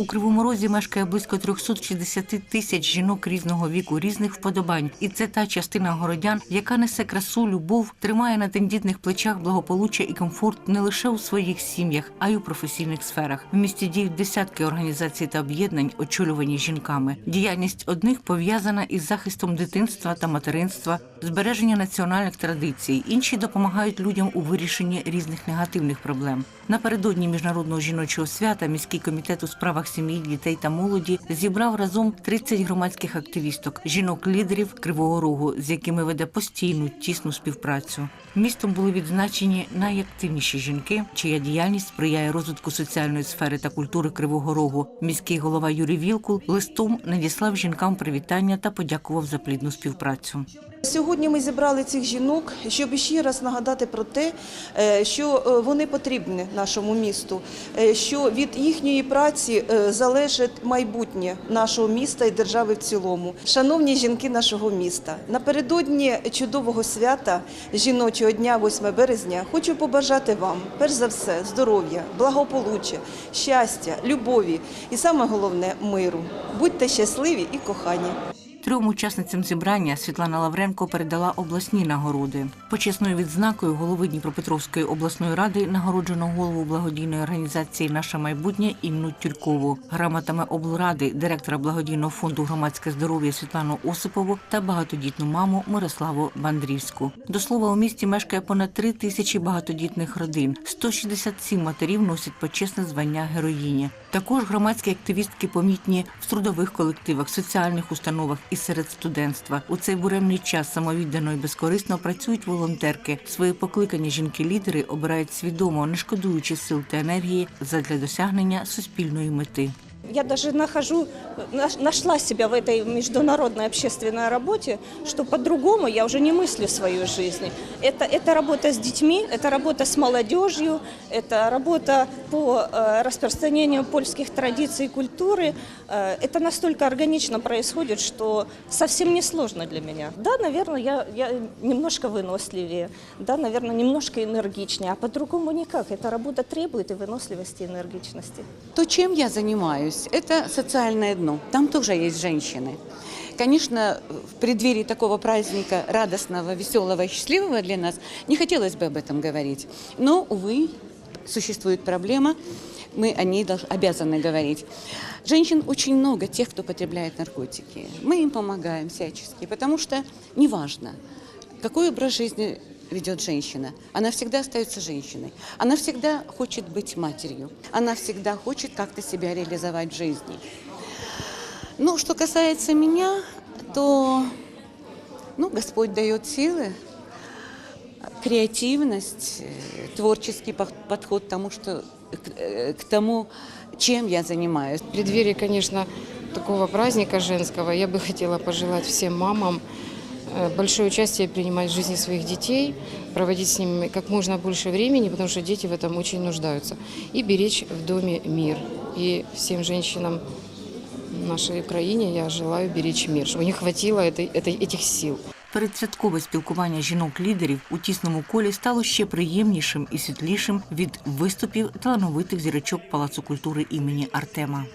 У Кривому Розі мешкає близько 360 тисяч жінок різного віку, різних вподобань. І це та частина городян, яка несе красу, любов, тримає на тендітних плечах благополуччя і комфорт не лише у своїх сім'ях, а й у професійних сферах. В місті діють десятки організацій та об'єднань, очолювані жінками. Діяльність одних пов'язана із захистом дитинства та материнства, збереження національних традицій. Інші допомагають людям у вирішенні різних негативних проблем. Напередодні міжнародного жіночого свята міський комітет у справах сім'ї, дітей та молоді зібрав разом 30 громадських активісток, жінок-лідерів Кривого Рогу, з якими веде постійну тісну співпрацю. Містом були відзначені найактивніші жінки, чия діяльність сприяє розвитку соціальної сфери та культури Кривого Рогу. Міський голова Юрій Вілкул листом надіслав жінкам привітання та подякував за плідну співпрацю. Сьогодні ми зібрали цих жінок, щоб ще раз нагадати про те, е, що е, вони потрібні нашому місту, е, що від їхньої праці залежить майбутнє нашого міста і держави в цілому. Шановні жінки нашого міста, напередодні чудового свята жіночого дня, 8 березня, хочу побажати вам, перш за все, здоров'я, благополуччя, щастя, любові і саме головне миру. Будьте щасливі і кохані. Трьом учасницям зібрання Світлана Лавренко передала обласні нагороди. Почесною відзнакою голови Дніпропетровської обласної ради нагороджено голову благодійної організації Наше майбутнє Інну Тюлькову, грамотами облради, директора благодійного фонду громадське здоров'я Світлану Осипову та багатодітну маму Мирославу Бандрівську. До слова, у місті мешкає понад три тисячі багатодітних родин. 167 матерів носять почесне звання героїні. Також громадські активістки помітні в трудових колективах, соціальних установах і серед студентства. У цей буремний час самовіддано і безкорисно працюють волонтерки. Свої покликані жінки-лідери обирають свідомо, не шкодуючи сил та енергії задля досягнення суспільної мети. Я даже нахожу, наш- нашла себя в этой международной общественной работе, что по-другому я уже не мыслю свою жизнь. Это, это работа с детьми, это работа с молодежью, это работа по э, распространению польских традиций и культуры. Э, это настолько органично происходит, что совсем не сложно для меня. Да, наверное, я, я немножко выносливее, да, наверное, немножко энергичнее, а по-другому никак. Эта работа требует и выносливости, и энергичности. То, чем я занимаюсь, это социальное дно. Там тоже есть женщины. Конечно, в преддверии такого праздника радостного, веселого и счастливого для нас не хотелось бы об этом говорить. Но, увы, существует проблема, мы о ней долж- обязаны говорить. Женщин очень много, тех, кто потребляет наркотики. Мы им помогаем всячески, потому что неважно, какой образ жизни ведет женщина. Она всегда остается женщиной. Она всегда хочет быть матерью. Она всегда хочет как-то себя реализовать в жизни. Ну, что касается меня, то ну, Господь дает силы, креативность, э, творческий подход к тому, что, к, э, к тому, чем я занимаюсь. В преддверии, конечно, такого праздника женского я бы хотела пожелать всем мамам большое участие принимать в жизни своих детей, проводить с ними как можно больше времени, потому что дети в этом очень нуждаются, и беречь в доме мир. И всем женщинам в нашей Украине я желаю беречь мир, чтобы не хватило этой, этой, этих сил. Передсвяткове спілкування жінок-лідерів у тісному колі стало ще приємнішим і світлішим від виступів талановитих зірочок Палацу культури імені Артема.